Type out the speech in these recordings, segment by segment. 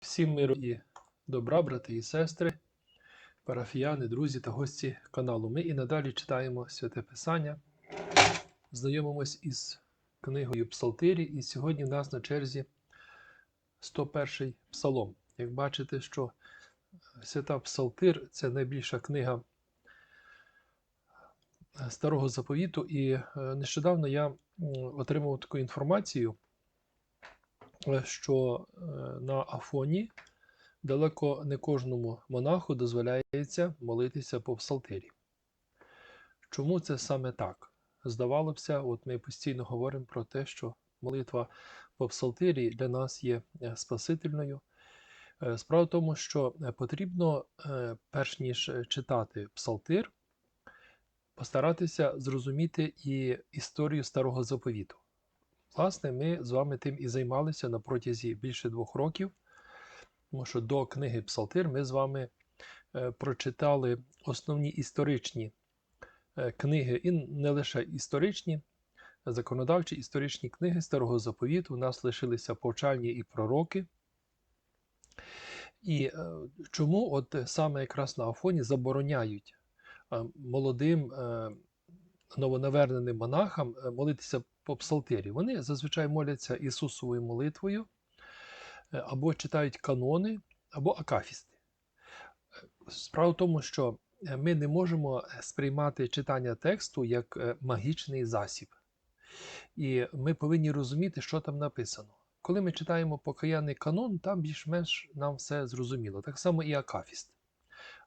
Всім миру і добра, брати і сестри, парафіяни, друзі та гості каналу. Ми і надалі читаємо Святе Писання, знайомимось із книгою Псалтирі, і сьогодні в нас на черзі 101 псалом. Як бачите, що Свята Псалтир це найбільша книга Старого заповіту, і е, нещодавно я отримав таку інформацію, що е, на Афоні далеко не кожному монаху дозволяється молитися по псалтирі. Чому це саме так? Здавалося, от ми постійно говоримо про те, що молитва по псалтирі для нас є е, спасительною. Е, Справа в тому, що потрібно, перш ніж читати псалтир, постаратися зрозуміти і історію старого заповіту. Власне, ми з вами тим і займалися на протязі більше двох років, тому що до книги Псалтир ми з вами е, прочитали основні історичні е, книги, і не лише історичні, законодавчі історичні книги старого заповіту. У нас лишилися повчальні і пророки. І е, чому от саме якраз на Афоні забороняють молодим новонаверненим монахам молитися по псалтирі? Вони зазвичай моляться Ісусовою молитвою, е, або читають канони, або акафісти. Е, Справа в тому, що е, ми не можемо сприймати читання тексту як магічний засіб. І ми повинні розуміти, що там написано. Коли ми читаємо покаянний канон, там більш-менш нам все зрозуміло. Так само і Акафіст.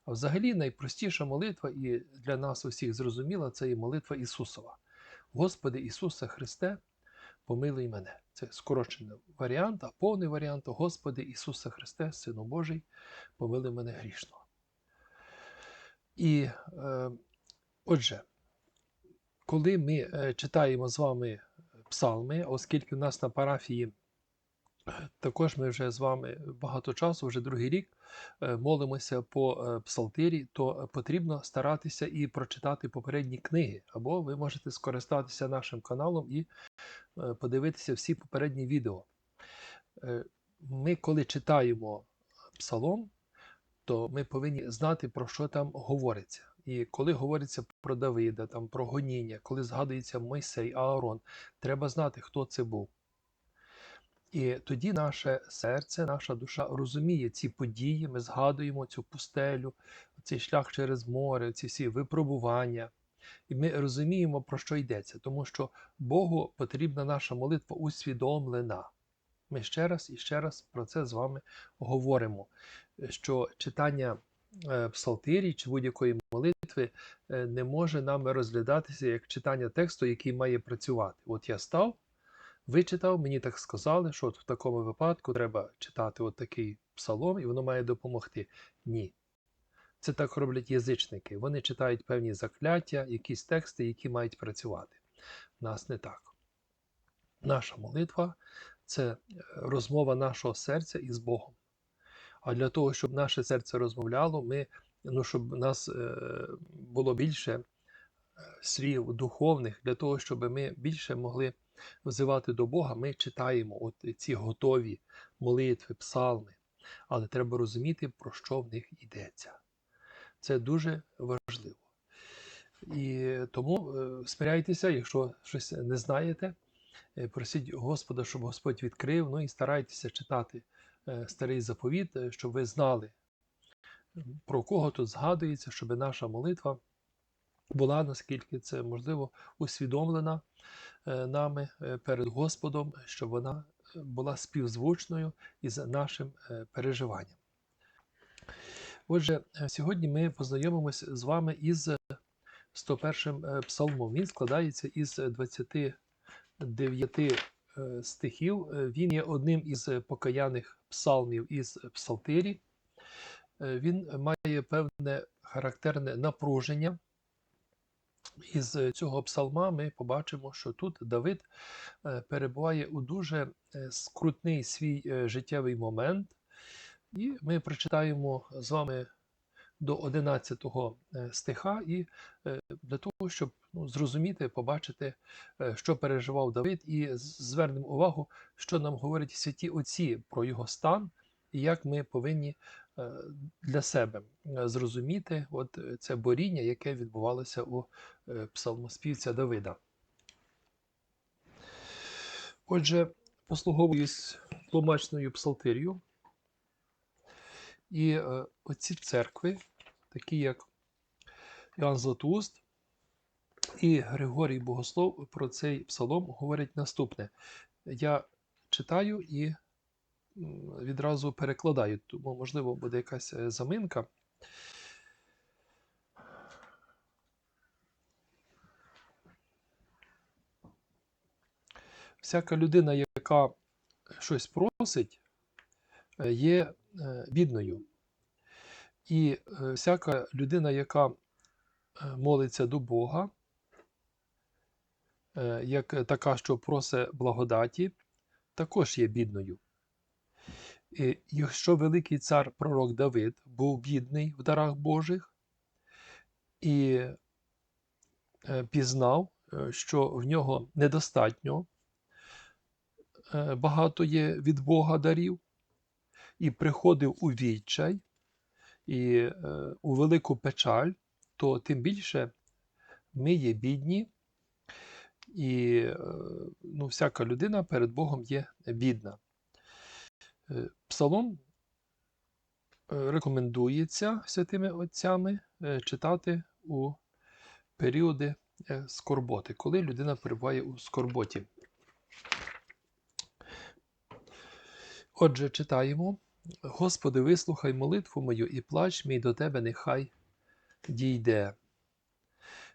А взагалі найпростіша молитва і для нас усіх зрозуміла це і молитва Ісусова. Господи Ісусе Христе, помилуй мене. Це скорочений варіант, а повний варіант Господи Ісусе Христе, Сину Божий, помилуй мене грішного. І е, отже, коли ми е, читаємо з вами псалми, оскільки в нас на парафії також ми вже з вами багато часу, вже другий рік, е, молимося по е, псалтирі, то потрібно старатися і прочитати попередні книги, або ви можете скористатися нашим каналом і е, подивитися всі попередні відео. Ми, коли читаємо псалом, то ми повинні знати, про що там говориться. І коли говориться про Давида, там, про гоніння, коли згадується Мойсей, Аарон, треба знати, хто це був. І тоді наше серце, наша душа розуміє ці події, ми згадуємо цю пустелю, цей шлях через море, ці всі випробування. І ми розуміємо, про що йдеться, тому що Богу потрібна наша молитва усвідомлена. Ми ще раз і ще раз про це з вами говоримо, що читання е, псалтирі чи будь-якої молитви е, не може нами розглядатися як читання тексту, який має працювати. От я став, вичитав, мені так сказали, що от в такому випадку треба читати от такий псалом, і воно має допомогти. Ні. Це так роблять язичники. Вони читають певні закляття, якісь тексти, які мають працювати. У нас не так. Наша молитва це розмова нашого серця із Богом. А для того, щоб наше серце розмовляло, ми, ну, щоб нас е, було більше е, слів духовних, для того, щоб ми більше могли взивати до Бога, ми читаємо от ці готові молитви, псалми. Але треба розуміти, про що в них йдеться. Це дуже важливо. І тому е, смиряйтеся, якщо щось не знаєте, е, просіть Господа, щоб Господь відкрив, ну і старайтеся читати е, старий заповіт, щоб ви знали, про кого тут згадується, щоб наша молитва була, наскільки це можливо, усвідомлена е, нами е, перед Господом, щоб вона е, була співзвучною із нашим переживанням. Отже, сьогодні ми познайомимося з вами із 101 е, псалмом. Він складається із 29 е, стихів. Він є одним із покаяних псалмів із псалтирі. Він має певне характерне напруження. Із цього псалма ми побачимо, що тут Давид е, перебуває у дуже е, скрутний свій е, життєвий момент, і ми прочитаємо з вами до 11 стиха, і е, для того, щоб ну, зрозуміти, побачити, е, що переживав Давид, і звернемо увагу, що нам говорять святі отці про його стан і як ми повинні е, для себе е, зрозуміти от е, це боріння, яке відбувалося у е, псалмоспівця Давида. Отже, послуговуюсь тлумачною псалтир'ю, і е, оці церкви, такі як Іоанн Златоуст і Григорій Богослов, про цей псалом говорять наступне. Я читаю і відразу перекладаю, тому, можливо, буде якась е, заминка. Всяка людина, яка щось просить, е, є е, бідною. І всяка людина, яка молиться до Бога, як така, що просить благодаті, також є бідною. Якщо великий цар пророк Давид був бідний в дарах Божих і е, пізнав, е, що в нього недостатньо е, багато є від Бога дарів, і приходив у відчай і у велику печаль, то тим більше ми є бідні, і ну, всяка людина перед Богом є бідна. Е, Псалом е, рекомендується святими отцями е, читати у періоди скорботи, коли людина перебуває у скорботі. Отже, читаємо. Господи, вислухай молитву мою і плач мій до Тебе нехай дійде.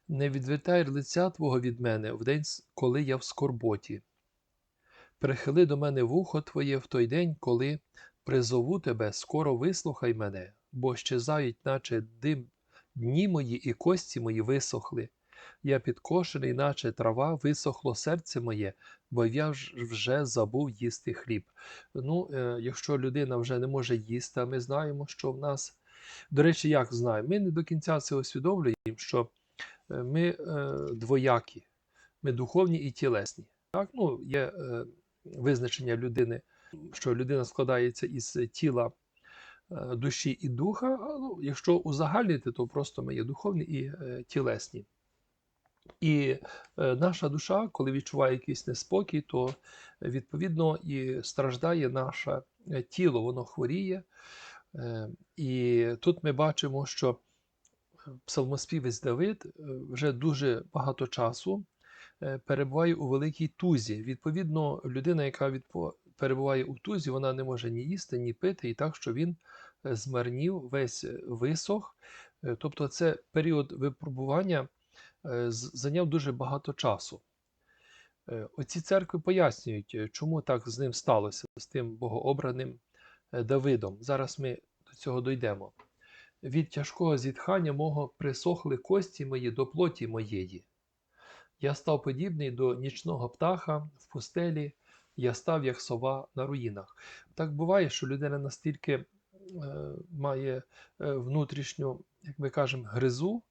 Не відвертай лиця Твого від мене в день, коли я в скорботі. Прихили до мене вухо Твоє в той день, коли призову Тебе, скоро вислухай мене, бо щезають, наче дим дні мої і кості мої висохли. Я підкошений, наче трава, висохло серце моє, бо я вже забув їсти хліб. Ну, е, якщо людина вже не може їсти, а ми знаємо, що в нас, до речі, як знаємо, ми не до кінця це усвідомлюємо, що е, ми е, двоякі, ми духовні і тілесні. Так? Ну, є визначення людини, що людина складається із тіла, е, душі і духа. Ну, якщо узагальнити, то просто ми є духовні і е, тілесні. І е, наша душа, коли відчуває якийсь неспокій, то відповідно і страждає наше тіло, воно хворіє. І тут ми бачимо, що псалмоспівець Давид вже дуже багато часу перебуває у великій тузі. Відповідно, людина, яка відпо- перебуває у тузі, вона не може ні їсти, ні пити, і так, що він е, змарнів, весь е, висох. Е, Тобто, це період випробування е, зайняв дуже багато часу. Е, Оці церкви пояснюють, е, чому так з ним сталося, з тим богообраним е, Давидом. Зараз ми до цього дійдемо. Від тяжкого зітхання мого присохли кості мої до плоті моєї. Я став подібний до нічного птаха в пустелі, я став як сова на руїнах. Так буває, що людина настільки е, має е, внутрішню, як ми кажемо, гризу,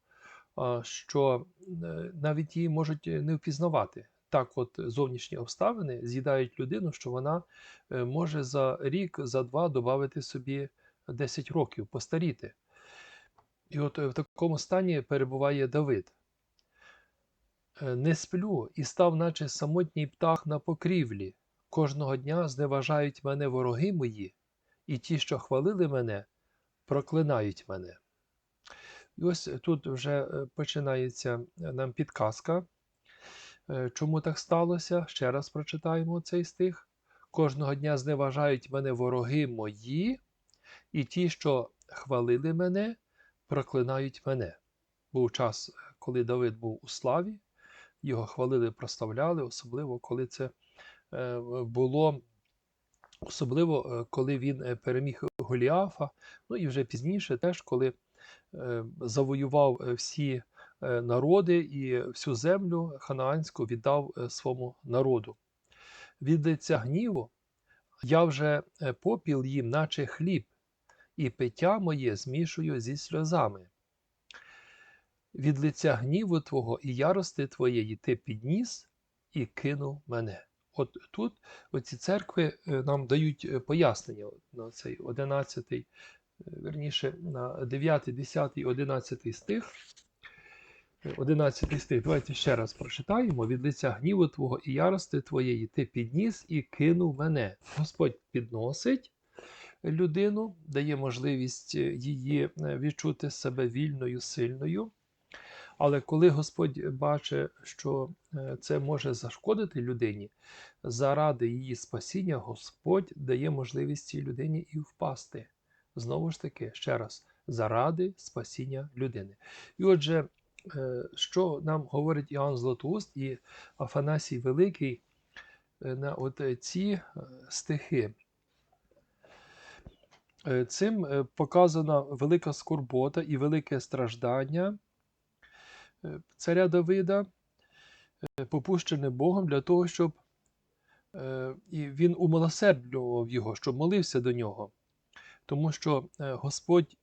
а, що е, навіть її можуть е, не впізнавати. Так, от зовнішні обставини з'їдають людину, що вона е, може за рік, за два додати собі 10 років, постаріти. І от е, в такому стані перебуває Давид. Е, Не сплю і став, наче самотній птах на покрівлі. Кожного дня зневажають мене вороги мої, і ті, що хвалили мене, проклинають мене. І ось тут вже е, починається е, нам підказка. Чому так сталося? Ще раз прочитаємо цей стих. Кожного дня зневажають мене вороги мої, і ті, що хвалили мене, проклинають мене. Був час, коли Давид був у славі, його хвалили, проставляли, особливо коли це е, було, особливо е, коли він е, переміг Голіафа, ну і вже пізніше теж, коли завоював всі народи і всю землю ханаанську віддав своєму народу. Від лиця гніву я вже попіл їм, наче хліб, і пиття моє змішую зі сльозами. Від лиця гніву Твого і ярости Твоєї ти підніс і кинув мене. от тут оці церкви е, нам дають е, пояснення на цей 11, е, верніше на 9, 10, 11 стих. Е, 11 стих. Давайте ще раз прочитаємо. Від лиця гніву Твого і ярости Твоєї ти підніс і кинув мене. Господь підносить людину, дає можливість її відчути себе вільною, сильною. Але коли Господь бачить, що е, це може зашкодити людині, заради її спасіння, Господь дає можливість цій людині і впасти. Знову ж таки, ще раз, заради спасіння людини. І отже, е, що нам говорить Іоанн Златоуст і Афанасій Великий е, на от ці стихи. Цим показана велика скорбота і велике страждання царя Давида, е, попущене Богом для того, щоб е, і він умилосердював його, щоб молився до нього. Тому що е, Господь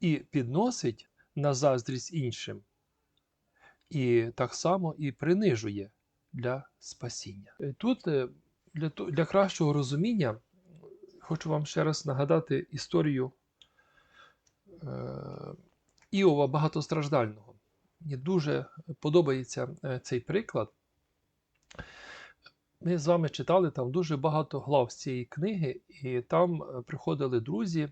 і підносить на заздрість іншим, і так само і принижує для спасіння. Е, Тут е, для, для кращого розуміння хочу вам ще раз нагадати історію е, Іова багатостраждального. Мені дуже подобається е, цей приклад. Ми з вами читали там дуже багато глав з цієї книги, і там е, приходили друзі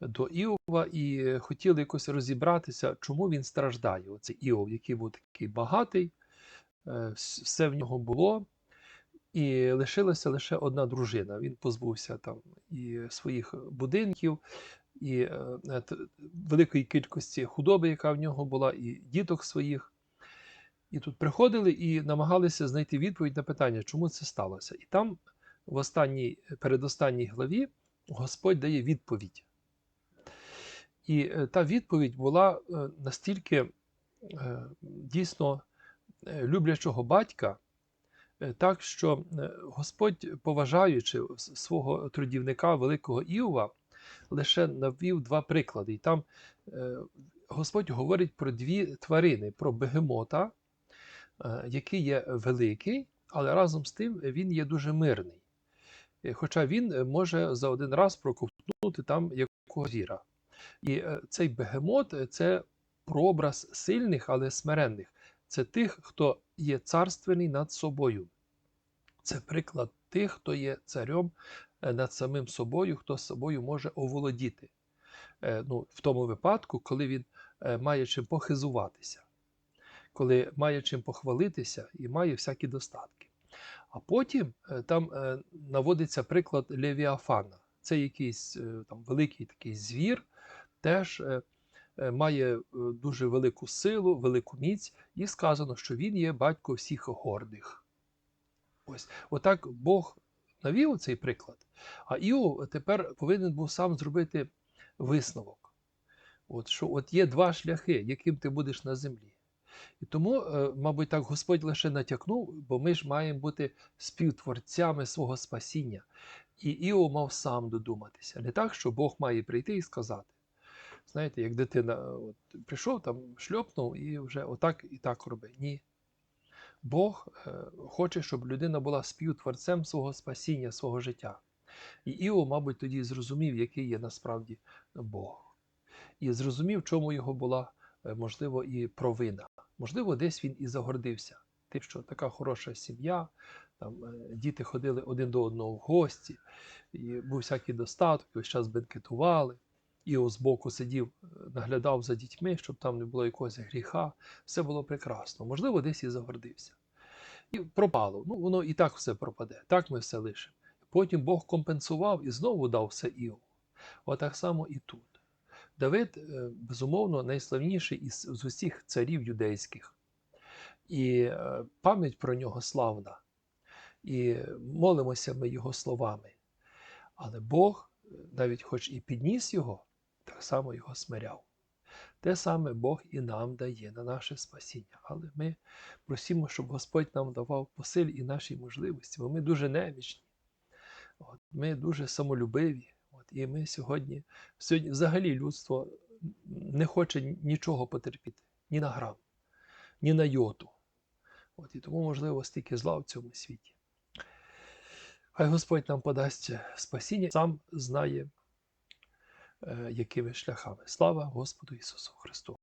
до Іова і хотіли якось розібратися, чому він страждає. Оцей Іов, який був такий багатий, е, все в нього було, і лишилася лише одна дружина. Він позбувся там і своїх будинків, і е, е, великої кількості худоби, яка в нього була, і діток своїх. І тут приходили і намагалися знайти відповідь на питання, чому це сталося. І там, в останній, передостанній главі, Господь дає відповідь. І е, та відповідь була настільки дійсно люблячого батька, так що Господь, поважаючи свого трудівника великого Іова, лише навів два приклади. І там е, Господь говорить про дві тварини: про бегемота, е, який є великий, але разом з тим він є дуже мирний. Е, Хоча він може за один раз проковтнути там якогось звіра. І цей бегемот це прообраз сильних, але смиренних. Це тих, хто є царственний над собою. Це приклад тих, хто є царем е, над самим собою, хто собою може оволодіти. Е, Ну, в тому випадку, коли він е, має чим похизуватися, коли має чим похвалитися і має всякі достатки. А потім там наводиться приклад Левіафана. Це якийсь там великий такий звір, теж має дуже велику силу, велику міць, і сказано, що він є батько всіх гордих. Ось, отак Бог навів цей приклад. А Іов тепер повинен був сам зробити висновок. От, що от є два шляхи, яким ти будеш на землі. І тому, е, мабуть, так Господь лише натякнув, бо ми ж маємо бути співтворцями свого спасіння. І Іов мав сам додуматися. Не так, що Бог має прийти і сказати. Знаєте, як дитина от, прийшов, там шльопнув і вже отак і так роби. Ні. Бог е, хоче, щоб людина була співтворцем свого спасіння, свого життя. І Іов, мабуть, тоді зрозумів, який є насправді Бог. І зрозумів, в чому його була, е, можливо, і провина. Можливо, десь він і загордився. Тим, що така хороша сім'я, там е, діти ходили один до одного в гості, і був всякий достаток, весь час бенкетували. Іов збоку сидів, е, наглядав за дітьми, щоб там не було якогось гріха. Все було прекрасно. Можливо, десь і загордився. І пропало. Ну, воно і так все пропаде. Так ми все лишимо. Потім Бог компенсував і знову дав все Іову. Отак само і тут. Давид, е, безумовно, найславніший із з усіх царів юдейських. І е, пам'ять про нього славна. І молимося ми його словами. Але Бог, навіть хоч і підніс його, так само його смиряв. Те саме Бог і нам дає на наше спасіння. Але ми просимо, щоб Господь нам давав по силі і нашій можливості, бо ми дуже немічні. От, ми дуже самолюбиві. От, і ми сьогодні, сьогодні взагалі людство не хоче нічого потерпіти, ні на грам, ні на йоту. От, і тому, можливо, стільки зла в цьому світі. Хай Господь нам подасть спасіння, сам знає, якими шляхами. Слава Господу Ісусу Христу!